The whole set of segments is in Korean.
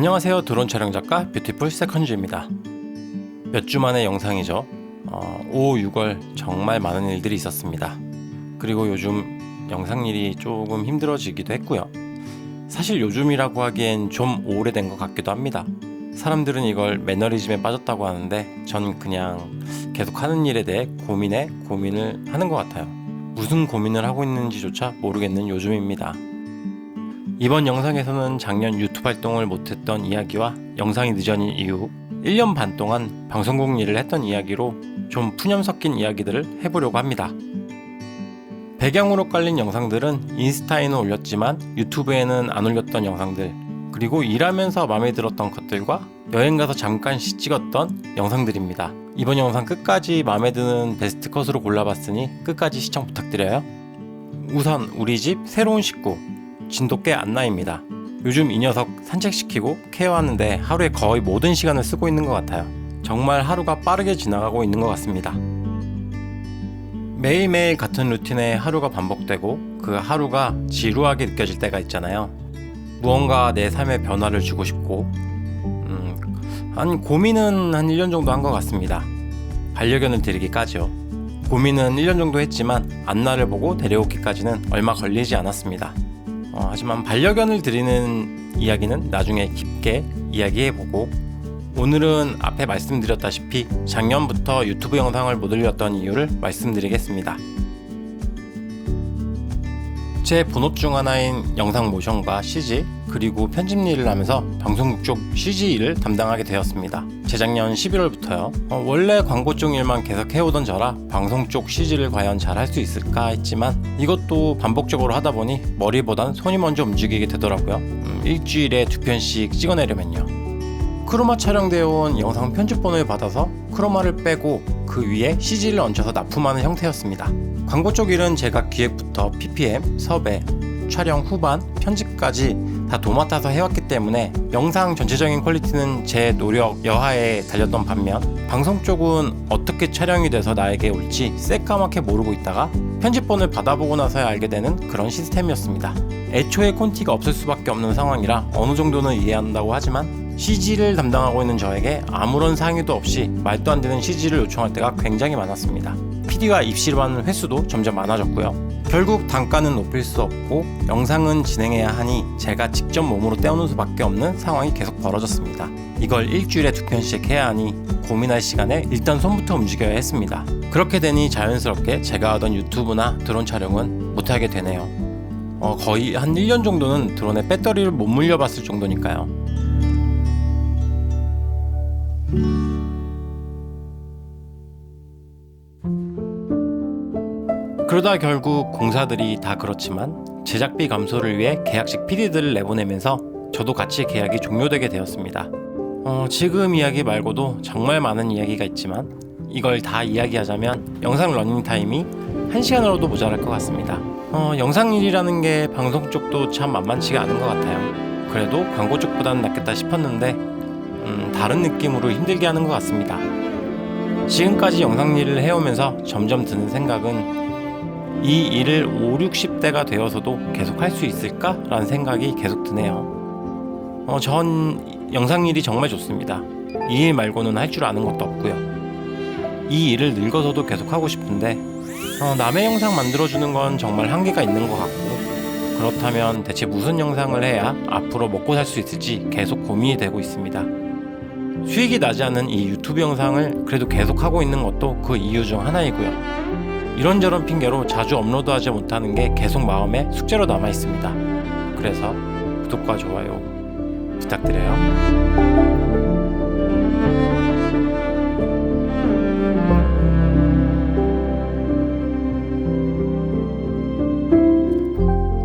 안녕하세요. 드론 촬영 작가 뷰티풀 세컨즈입니다. 몇 주 만의 영상이죠. 어, 5, 6월 정말 많은 일들이 있었습니다. 그리고 요즘 영상 일이 조금 힘들어지기도 했고요. 사실 요즘이라고 하기엔 좀 오래된 것 같기도 합니다. 사람들은 이걸 매너리즘에 빠졌다고 하는데 전 그냥 계속 하는 일에 대해 고민에 고민을 하는 것 같아요. 무슨 고민을 하고 있는지조차 모르겠는 요즘입니다 이번 영상에서는 작년 유튜브 활동을 못했던 이야기와 영상이 늦어진 이후 1년 반 동안 방송국 일을 했던 이야기로 좀 푸념 섞인 이야기들을 해보려고 합니다. 배경으로 깔린 영상들은 인스타에는 올렸지만 유튜브에는 안 올렸던 영상들 그리고 일하면서 마음에 들었던 것들과 여행 가서 잠깐 시 찍었던 영상들입니다. 이번 영상 끝까지 마음에 드는 베스트 컷으로 골라봤으니 끝까지 시청 부탁드려요. 우선 우리 집 새로운 식구 진돗개 안나입니다. 요즘 이 녀석 산책시키고 케어하는데 하루에 거의 모든 시간을 쓰고 있는 것 같아요. 정말 하루가 빠르게 지나가고 있는 것 같습니다. 매일매일 같은 루틴에 하루가 반복되고 그 하루가 지루하게 느껴질 때가 있잖아요. 무언가 내 삶에 변화를 주고 싶고, 음, 한 고민은 한 1년 정도 한 것 같습니다. 반려견을 드리기까지요. 고민은 1년 정도 했지만 안나를 보고 데려오기까지는 얼마 걸리지 않았습니다. 어, 하지만 반려견을 드리는 이야기는 나중에 깊게 이야기해보고 오늘은 앞에 말씀드렸다시피 작년부터 유튜브 영상을 못 올렸던 이유를 말씀드리겠습니다. 제 본업 중 하나인 영상 모션과 CG 그리고 편집 일을 하면서 방송국 쪽 CG 일을 담당하게 되었습니다. 재작년 11월부터요. 어, 원래 광고 쪽 일만 계속 해오던 저라 방송 쪽 CG를 과연 잘 할 수 있을까 했지만 이것도 반복적으로 하다 보니 머리보단 손이 먼저 움직이게 되더라고요. 음, 일주일에 두 편씩 찍어내려면요. 크로마 촬영되어 온 영상 편집본을 받아서 크로마를 빼고 그 위에 CG를 얹혀서 납품하는 형태였습니다. 광고 쪽 일은 제가 기획부터 PPM, 섭외, 촬영 후반, 편집까지 다 도맡아서 해왔기 때문에 영상 전체적인 퀄리티는 제 노력 여하에 달렸던 반면 방송 쪽은 어떻게 촬영이 돼서 나에게 올지 새까맣게 모르고 있다가 편집본을 받아보고 나서야 알게 되는 그런 시스템이었습니다. 애초에 콘티가 없을 수밖에 없는 상황이라 어느 정도는 이해한다고 하지만 CG를 담당하고 있는 저에게 아무런 상의도 없이 말도 안 되는 CG를 요청할 때가 굉장히 많았습니다. PD가 입시를 하는 횟수도 점점 많아졌고요. 결국 단가는 높일 수 없고 영상은 진행해야 하니 제가 직접 몸으로 떼어놓을 수밖에 없는 상황이 계속 벌어졌습니다. 이걸 일주일에 두 편씩 해야 하니 고민할 시간에 일단 손부터 움직여야 했습니다. 그렇게 되니 자연스럽게 제가 하던 유튜브나 드론 촬영은 못하게 되네요. 어, 거의 한 1년 정도는 드론에 배터리를 못 물려봤을 정도니까요. 그러다 결국 공사들이 다 그렇지만 제작비 감소를 위해 계약식 PD들을 내보내면서 저도 같이 계약이 종료되게 되었습니다. 어, 지금 이야기 말고도 정말 많은 이야기가 있지만 이걸 다 이야기하자면 영상 러닝 타임이 1시간으로도 모자랄 것 같습니다. 어, 영상 일이라는 게 방송 쪽도 참 만만치가 않은 것 같아요. 그래도 광고 쪽보다는 낫겠다 싶었는데 음, 다른 느낌으로 힘들게 하는 것 같습니다. 지금까지 영상 일을 해오면서 점점 드는 생각은 이 일을 5, 60대가 되어서도 계속 할 수 있을까 라는 생각이 계속 드네요. 어, 전 영상 일이 정말 좋습니다. 이 일 말고는 할 줄 아는 것도 없고요. 이 일을 늙어서도 계속 하고 싶은데 어, 남의 영상 만들어주는 건 정말 한계가 있는 것 같고 그렇다면 대체 무슨 영상을 해야 앞으로 먹고 살 수 있을지 계속 고민이 되고 있습니다. 수익이 나지 않은 이 유튜브 영상을 그래도 계속 하고 있는 것도 그 이유 중 하나이고요. 이런저런 핑계로 자주 업로드하지 못하는 게 계속 마음에 숙제로 남아 있습니다. 그래서 구독과 좋아요 부탁드려요.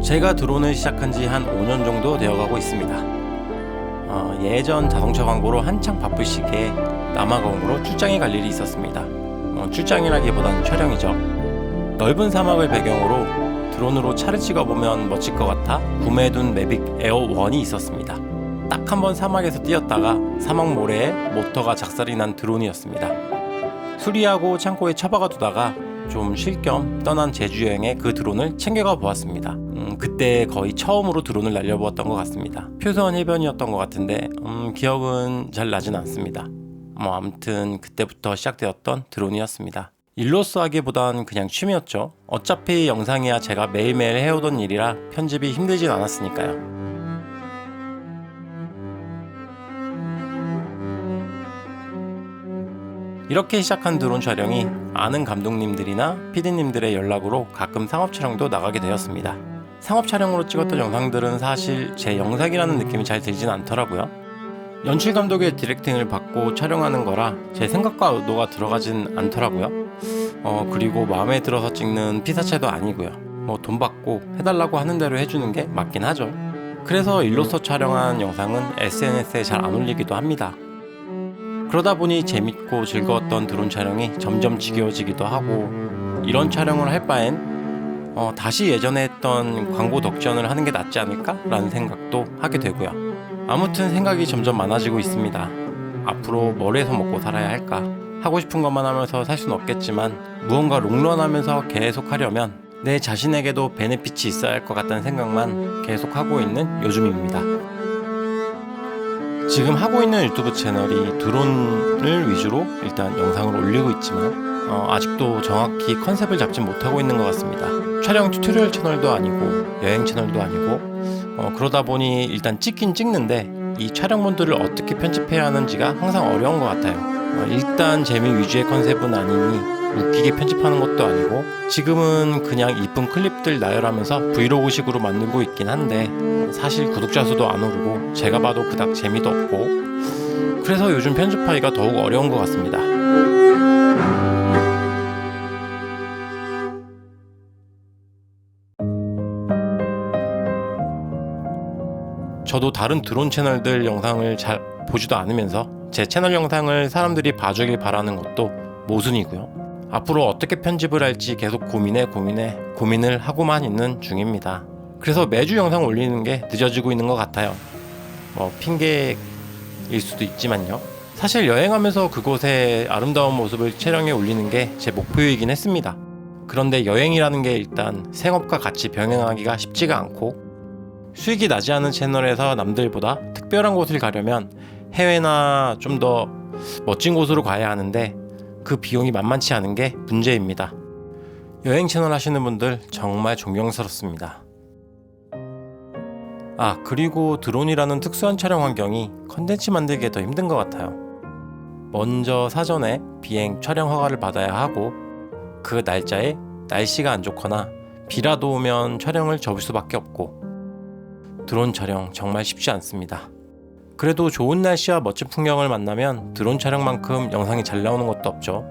제가 드론을 시작한 지 한 5년 정도 되어가고 있습니다. 어, 예전 자동차 광고로 한창 바쁠 시기에 남아공으로 출장에 갈 일이 있었습니다. 어, 출장이라기보다는 촬영이죠. 넓은 사막을 배경으로 드론으로 차를 찍어보면 멋질 것 같아 구매해둔 매빅 에어 1이 있었습니다. 딱 한 번 사막에서 뛰었다가 사막 모래에 모터가 작살이 난 드론이었습니다. 수리하고 창고에 처박아 두다가 좀 쉴 겸 떠난 제주 여행에 그 드론을 챙겨가 보았습니다. 음, 그때 거의 처음으로 드론을 날려보았던 것 같습니다. 표선 해변이었던 것 같은데 음, 기억은 잘 나진 않습니다. 뭐 아무튼 그때부터 시작되었던 드론이었습니다. 일로서 하기보단 그냥 취미였죠. 어차피 영상이야 제가 매일매일 해오던 일이라 편집이 힘들진 않았으니까요. 이렇게 시작한 드론 촬영이 아는 감독님들이나 PD님들의 연락으로 가끔 상업 촬영도 나가게 되었습니다. 상업 촬영으로 찍었던 영상들은 사실 제 영상이라는 느낌이 잘 들진 않더라고요. 연출 감독의 디렉팅을 받고 촬영하는 거라 제 생각과 의도가 들어가진 않더라고요. 어, 그리고 마음에 들어서 찍는 피사체도 아니고요. 뭐 돈 받고 해달라고 하는 대로 해주는 게 맞긴 하죠. 그래서 일로서 촬영한 영상은 SNS에 잘 안 올리기도 합니다. 그러다 보니 재밌고 즐거웠던 드론 촬영이 점점 지겨워지기도 하고 이런 촬영을 할 바엔 어, 다시 예전에 했던 광고 덕전을 하는 게 낫지 않을까라는 생각도 하게 되고요. 아무튼 생각이 점점 많아지고 있습니다. 앞으로 뭘 해서 먹고 살아야 할까? 하고 싶은 것만 하면서 살 수는 없겠지만 무언가 롱런하면서 계속 하려면 내 자신에게도 베네핏이 있어야 할 것 같다는 생각만 계속 하고 있는 요즘입니다. 지금 하고 있는 유튜브 채널이 드론을 위주로 일단 영상을 올리고 있지만 어, 아직도 정확히 컨셉을 잡지 못하고 있는 것 같습니다. 촬영 튜토리얼 채널도 아니고 여행 채널도 아니고 어, 그러다 보니 일단 찍긴 찍는데 이 촬영본들을 어떻게 편집해야 하는지가 항상 어려운 것 같아요. 어, 일단 재미 위주의 컨셉은 아니니 웃기게 편집하는 것도 아니고 지금은 그냥 이쁜 클립들 나열하면서 브이로그식으로 만들고 있긴 한데 사실 구독자 수도 안 오르고 제가 봐도 그닥 재미도 없고 그래서 요즘 편집하기가 더욱 어려운 것 같습니다. 저도 다른 드론 채널들 영상을 잘 보지도 않으면서 제 채널 영상을 사람들이 봐주길 바라는 것도 모순이고요. 앞으로 어떻게 편집을 할지 계속 고민해 고민해 고민을 하고만 있는 중입니다. 그래서 매주 영상 올리는 게 늦어지고 있는 것 같아요. 뭐 핑계일 수도 있지만요. 사실 여행하면서 그곳의 아름다운 모습을 촬영해 올리는 게 제 목표이긴 했습니다. 그런데 여행이라는 게 일단 생업과 같이 병행하기가 쉽지가 않고 수익이 나지 않은 채널에서 남들보다 특별한 곳을 가려면 해외나 좀 더 멋진 곳으로 가야 하는데 그 비용이 만만치 않은 게 문제입니다. 여행 채널 하시는 분들 정말 존경스럽습니다. 아, 그리고 드론이라는 특수한 촬영 환경이 컨텐츠 만들기에 더 힘든 것 같아요. 먼저 사전에 비행 촬영 허가를 받아야 하고 그 날짜에 날씨가 안 좋거나 비라도 오면 촬영을 접을 수밖에 없고 드론 촬영 정말 쉽지 않습니다. 그래도 좋은 날씨와 멋진 풍경을 만나면 드론 촬영만큼 영상이 잘 나오는 것도 없죠.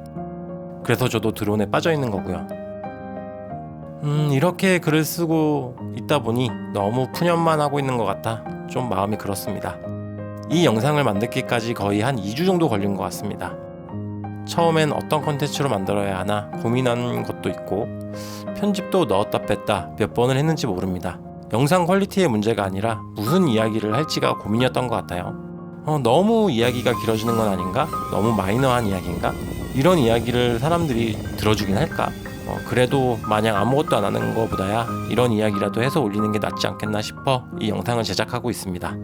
그래서 저도 드론에 빠져 있는 거고요. 음, 이렇게 글을 쓰고 있다 보니 너무 푸념만 하고 있는 것 같아 좀 마음이 그렇습니다. 이 영상을 만들기까지 거의 한 2주 정도 걸린 것 같습니다. 처음엔 어떤 컨텐츠로 만들어야 하나 고민한 것도 있고 편집도 넣었다 뺐다 몇 번을 했는지 모릅니다. 영상 퀄리티의 문제가 아니라 무슨 이야기를 할지가 고민이었던 것 같아요. 어, 너무 이야기가 길어지는 건 아닌가? 너무 마이너한 이야기인가? 이런 이야기를 사람들이 들어주긴 할까? 어, 그래도 마냥 아무것도 안 하는 것보다야 이런 이야기라도 해서 올리는 게 낫지 않겠나 싶어 이 영상을 제작하고 있습니다.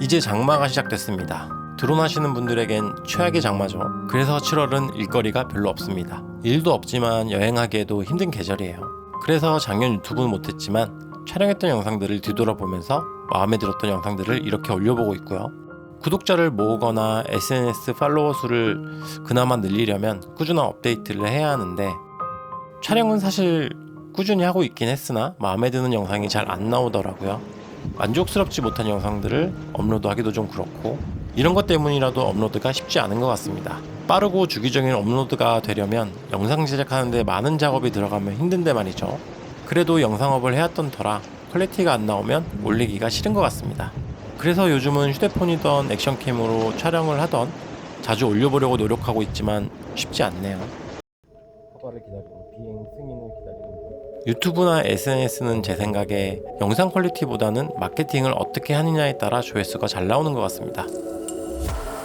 이제 장마가 시작됐습니다. 드론 하시는 분들에겐 최악의 장마죠. 그래서 7월은 일거리가 별로 없습니다. 일도 없지만 여행하기에도 힘든 계절이에요. 그래서 작년 유튜브는 못했지만 촬영했던 영상들을 뒤돌아보면서 마음에 들었던 영상들을 이렇게 올려보고 있고요. 구독자를 모으거나 SNS 팔로워 수를 그나마 늘리려면 꾸준한 업데이트를 해야 하는데 촬영은 사실 꾸준히 하고 있긴 했으나 마음에 드는 영상이 잘 안 나오더라고요. 만족스럽지 못한 영상들을 업로드하기도 좀 그렇고 이런 것 때문이라도 업로드가 쉽지 않은 것 같습니다. 빠르고 주기적인 업로드가 되려면 영상 제작하는데 많은 작업이 들어가면 힘든데 말이죠. 그래도 영상업을 해왔던 터라 퀄리티가 안 나오면 올리기가 싫은 것 같습니다. 그래서 요즘은 휴대폰이던 액션캠으로 촬영을 하던 자주 올려보려고 노력하고 있지만 쉽지 않네요. 유튜브나 SNS는 제 생각에 영상 퀄리티보다는 마케팅을 어떻게 하느냐에 따라 조회수가 잘 나오는 것 같습니다.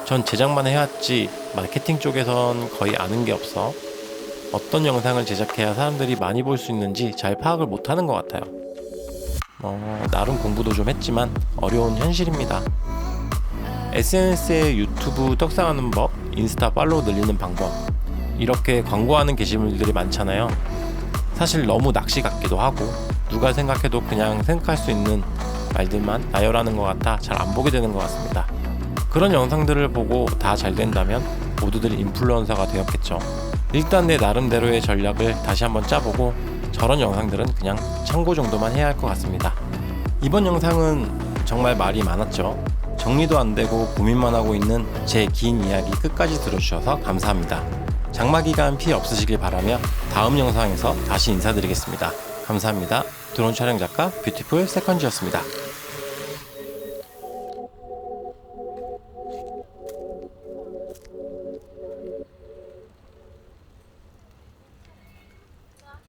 전 제작만 해왔지 마케팅 쪽에선 거의 아는 게 없어 어떤 영상을 제작해야 사람들이 많이 볼 수 있는지 잘 파악을 못하는 것 같아요. 어, 나름 공부도 좀 했지만 어려운 현실입니다. SNS에 유튜브 떡상하는 법, 인스타 팔로우 늘리는 방법 이렇게 광고하는 게시물들이 많잖아요. 사실 너무 낚시 같기도 하고 누가 생각해도 그냥 생각할 수 있는 말들만 나열하는 것 같아 잘 안 보게 되는 것 같습니다. 그런 영상들을 보고 다 잘 된다면 모두들 인플루언서가 되었겠죠. 일단 내 나름대로의 전략을 다시 한번 짜보고 저런 영상들은 그냥 참고 정도만 해야 할 것 같습니다. 이번 영상은 정말 말이 많았죠. 정리도 안 되고 고민만 하고 있는 제 긴 이야기 끝까지 들어주셔서 감사합니다. 장마 기간 피해 없으시길 바라며 다음 영상에서 다시 인사드리겠습니다. 감사합니다. 드론 촬영 작가 뷰티풀 세컨즈였습니다.